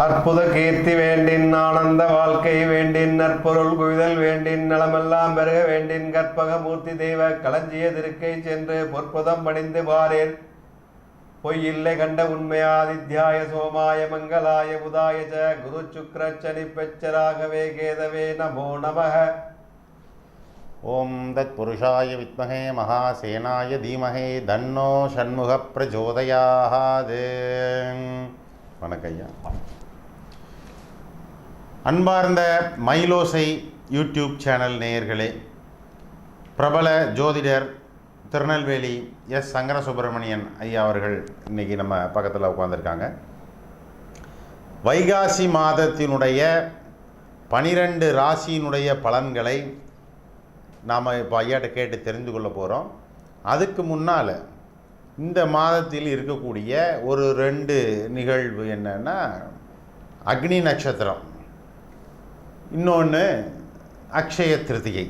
அற்புத கீர்த்தி வேண்டின் ஆனந்த வாழ்க்கை வேண்டின் நற்பொருள் குவிதல் வேண்டின் நலமெல்லாம் பெருக வேண்டின் கற்பக மூர்த்தி தெய்வ களஞ்சிய திருக்கை சென்று பொற்புதம் பணிந்து பாரேன் பொய்யில்லை கண்ட உண்மையாதித்யாய சோமாய மங்களாய புதாய ச குரு சுக்ர சனி பெச்சராகவே கேதவே நமோ நமः ஓம் தத் புருஷாய வித்மகே மகாசேனாய தீமகே தன்னோ ஷண்முக பிரச்சோதயாத் வணக்கம் ஐயா. அன்பார்ந்த மைலோசை யூடியூப் சேனல் நேயர்களே பிரபல ஜோதிடர் திருநெல்வேலி எஸ். சங்கர சுப்பிரமணியன் ஐயா அவர்கள் இன்றைக்கி நம்ம பக்கத்தில் உட்காந்துருக்காங்க வைகாசி மாதத்தினுடைய பனிரெண்டு ராசியினுடைய பலன்களை நாம் இப்போ ஐயாட்ட கேட்டு தெரிந்து கொள்ள போகிறோம் அதுக்கு முன்னால் இந்த மாதத்தில் இருக்கக்கூடிய ஒரு ரெண்டு நிகழ்வு என்னென்னா அக்னி நட்சத்திரம். இன்னொன்று அக்ஷய திருதிகை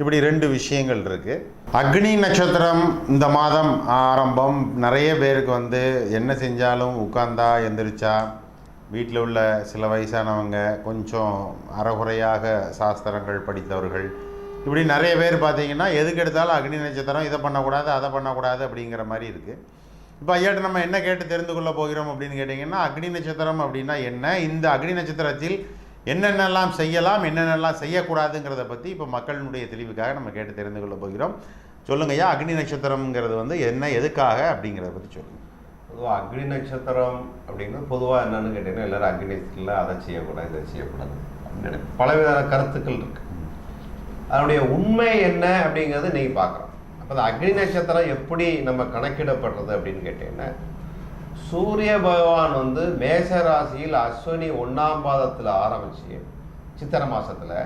இப்படி ரெண்டு விஷயங்கள் இருக்குது அக்னி நட்சத்திரம் இந்த மாதம் ஆரம்பம். நிறைய பேருக்கு வந்து என்ன செஞ்சாலும் உட்காந்தா எந்திரிச்சா வீட்டில் உள்ள சில வயசானவங்க கொஞ்சம் அறகுறையாக சாஸ்திரங்கள் படித்தவர்கள். இப்படி நிறைய பேர் பார்த்தீங்கன்னா எதுக்கு எடுத்தாலும் அக்னி நட்சத்திரம் இதை பண்ணக்கூடாது அதை பண்ணக்கூடாது அப்படிங்கிற மாதிரி இருக்குது இப்போ ஐயாட்ட நம்ம என்ன கேட்டு தெரிந்து கொள்ள போகிறோம் அப்படின்னு கேட்டிங்கன்னா அக்னி நட்சத்திரம் அப்படின்னா என்ன? இந்த அக்னி நட்சத்திரத்தில் என்னென்னலாம் செய்யலாம் என்னென்னலாம் செய்யக்கூடாதுங்கிறத பற்றி இப்போ மக்களினுடைய தெளிவுக்காக நம்ம கேட்டு தெரிந்து கொள்ள போகிறோம். சொல்லுங்க ஐயா அக்னி நட்சத்திரம்ங்கிறது வந்து என்ன எதுக்காக அப்படிங்கிறத பற்றி சொல்லுங்கள் பொதுவாக அக்னி நட்சத்திரம் அப்படிங்கிறது பொதுவாக என்னென்னு கேட்டீங்கன்னா எல்லோரும் அக்னி அதை செய்யக்கூடாது இதை செய்யக்கூடாது. அப்படின்னு பலவிதமான கருத்துக்கள் இருக்கு. அதனுடைய உண்மை என்ன அப்படிங்கிறது இன்னைக்கு பார்க்குறோம். அப்போ அந்த அக்னி நட்சத்திரம் எப்படி நம்ம கணக்கிடப்படுறது அப்படின்னு கேட்டிங்கன்னா சூரிய பகவான் வந்து மேஷ ராசியில் அஸ்வினி ஒன்றாம் பாதத்தில் ஆரம்பிச்சு சித்திரை மாதத்தில்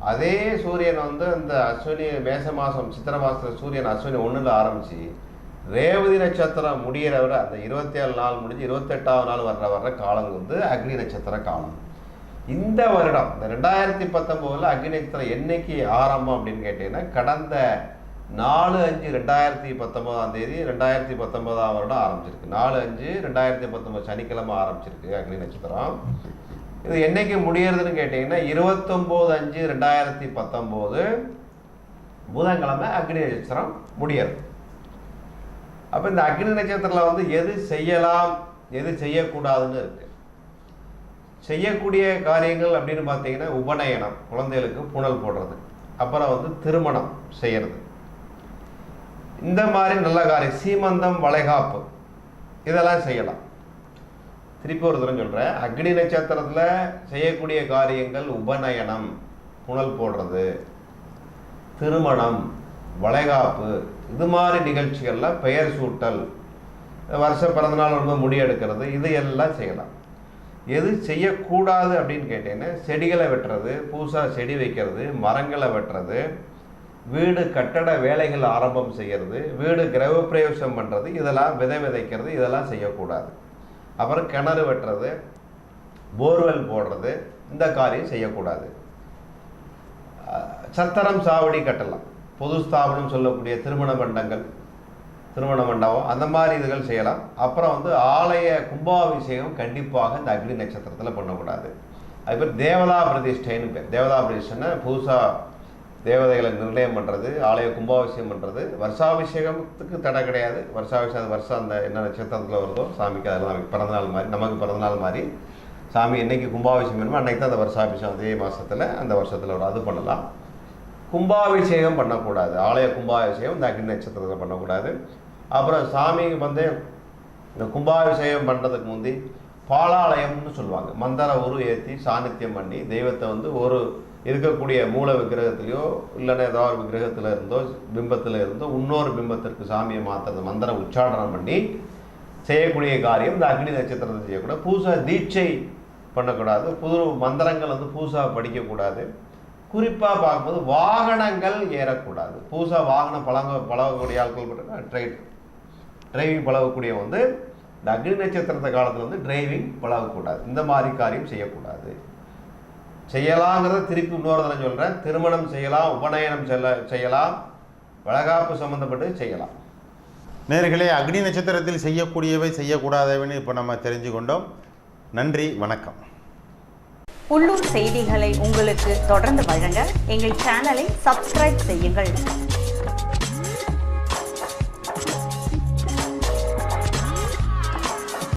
அதே சூரியன் வந்து அந்த அஸ்வினி மேச மாதம் சித்திரை மாதத்தில் சூரியன் அஸ்வினி ஒன்றில் ஆரம்பிச்சு ரேவதி நட்சத்திரம் முடியிற வரை அந்த இருபத்தி ஏழு நாள் முடிஞ்சு இருபத்தெட்டாவது நாள் வர்ற வர்ற காலம் வந்து அக்னி நட்சத்திர காலம். இந்த வருடம் இந்த ரெண்டாயிரத்தி பத்தொம்போதில் அக்னி நட்சத்திரம் என்னைக்கு ஆரம்பம் அப்படின்னு கேட்டிங்கன்னா கடந்த நாலு அஞ்சு ரெண்டாயிரத்தி பத்தொன்பதாம் தேதி ரெண்டாயிரத்தி பத்தொன்பதாம் வருடம் ஆரம்பிச்சிருக்கு. நாலு அஞ்சு ரெண்டாயிரத்தி பத்தொன்பது சனிக்கிழமை ஆரம்பிச்சிருக்கு அக்னி நட்சத்திரம். இது என்னைக்கு முடியறதுன்னு கேட்டிங்கன்னா இருபத்தொம்போது அஞ்சு ரெண்டாயிரத்தி பத்தொம்போது புதன்கிழமை அக்னி நட்சத்திரம் முடியறது. அப்போ இந்த அக்னி நட்சத்திரத்தில் வந்து எது செய்யலாம் எது செய்யக்கூடாதுன்னு இருக்கு. செய்யக்கூடிய காரியங்கள் அப்படின்னு பார்த்தீங்கன்னா உபநயனம் குழந்தைகளுக்கு புனல் போடுறது. அப்புறம் வந்து திருமணம் செய்யறது. இந்த மாதிரி நல்ல காரியம். சீமந்தம் வளைகாப்பு. இதெல்லாம் செய்யலாம். திருப்பி ஒரு தரம் சொல்கிறேன் அக்னி நட்சத்திரத்தில் செய்யக்கூடிய காரியங்கள் உபநயனம் புனல் போடுறது திருமணம் வளைகாப்பு இது மாதிரி நிகழ்ச்சிகளில் பெயர் சூட்டல் வருஷ பிறந்தநாள் ரொம்ப முடி எடுக்கிறது இது எல்லாம் செய்யலாம். எது செய்யக்கூடாது அப்படின்னு கேட்டீங்கன்னா செடிகளை வெட்டுறது பூசா செடி வைக்கிறது மரங்களை வெட்டுறது வீடு கட்டட வேலைகள் ஆரம்பம் செய்கிறது வீடு கிரகப்பிரவேசம் பண்ணுறது இதெல்லாம் விதை விதைக்கிறது இதெல்லாம் செய்யக்கூடாது. அப்புறம் கிணறு வெட்டுறது போர்வெல் போடுறது இந்த காரியம் செய்யக்கூடாது. சத்திரம் சாவடி கட்டலாம். பொது ஸ்தாபனம் சொல்லக்கூடிய திருமண மண்டங்கள் திருமண மண்டபம் அந்த மாதிரி இதுகள் செய்யலாம். அப்புறம் வந்து ஆலய கும்பாபிஷேகம் கண்டிப்பாக இந்த அக்னி நட்சத்திரத்தில் பண்ணக்கூடாது. அது பேர் தேவதா பிரதிஷ்டைன்னு பேர். தேவதா பிரதிஷ்டைன்னா புதுசாக தேவதைகளை நிர்ணயம் பண்ணுறது ஆலய கும்பாபிஷேகம் பண்ணுறது வருஷாபிஷேகத்துக்கு தடை கிடையாது. வருஷாபிஷேகம் அது வருஷம் அந்த என்ன நட்சத்திரத்தில் வருதோ சாமிக்கு அதெல்லாம் பிறந்தநாள் மாதிரி நமக்கு பிறந்தநாள் மாதிரி சாமி என்றைக்கு கும்பாபிஷேகம் வேணுமோ அன்னைக்கு தான் அந்த வருஷாபிஷேகம் அதே மாதத்தில் அந்த வருஷத்தில் வரும் அது பண்ணலாம். கும்பாபிஷேகம் பண்ணக்கூடாது. ஆலய கும்பாபிஷேகம் இந்த அக்னி நட்சத்திரத்தில் பண்ணக்கூடாது. அப்புறம் சாமிக்கு வந்து இந்த கும்பாபிஷேகம் பண்ணுறதுக்கு முந்தி பாலாலயம்னு சொல்லுவாங்க. மந்தர உரு ஏற்றி சாநித்தியம் பண்ணி தெய்வத்தை வந்து ஒரு இருக்கக்கூடிய மூல விக்கிரகத்திலையோ இல்லைன்னா ஏதோ ஒரு விக்கிரகத்தில் இருந்தோ பிம்பத்தில் இருந்தோ இன்னொரு பிம்பத்திற்கு சாமியை மாற்றுறது மந்திரம் உச்சாடனம் பண்ணி செய்யக்கூடிய காரியம் இந்த அக்னி நட்சத்திரத்தை செய்யக்கூடாது. பூசா தீட்சை பண்ணக்கூடாது. புது மந்திரங்கள் வந்து பூசா படிக்கக்கூடாது. குறிப்பாக பார்க்கும்போது வாகனங்கள் ஏறக்கூடாது. பூசா வாகனம் பழங்க பழகக்கூடிய ஆட்கள் பார்த்தீங்கன்னா ட்ரைவ் டிரைவிங் பழகக்கூடிய வந்து இந்த அக்னி நட்சத்திரத்த காலத்தில் வந்து டிரைவிங் பழகக்கூடாது. இந்த மாதிரி காரியம் செய்யக்கூடாது. செய்யலாங்கிறத திருப்பி இன்னொரு தடவை சொல்கிறேன் திருமணம் செய்யலாம் உபநயனம் செல்ல செய்யலாம். வளகாப்பு சம்மந்தப்பட்டு செய்யலாம். நேர்களே அக்னி நட்சத்திரத்தில் செய்யக்கூடியவை செய்யக்கூடாதவைன்னு இப்போ நம்ம தெரிஞ்சு கொண்டோம் நன்றி வணக்கம். உள்ளூர் செய்திகளை உங்களுக்கு தொடர்ந்து வழங்க எங்கள் சேனலை சப்ஸ்கிரைப் செய்யுங்கள்.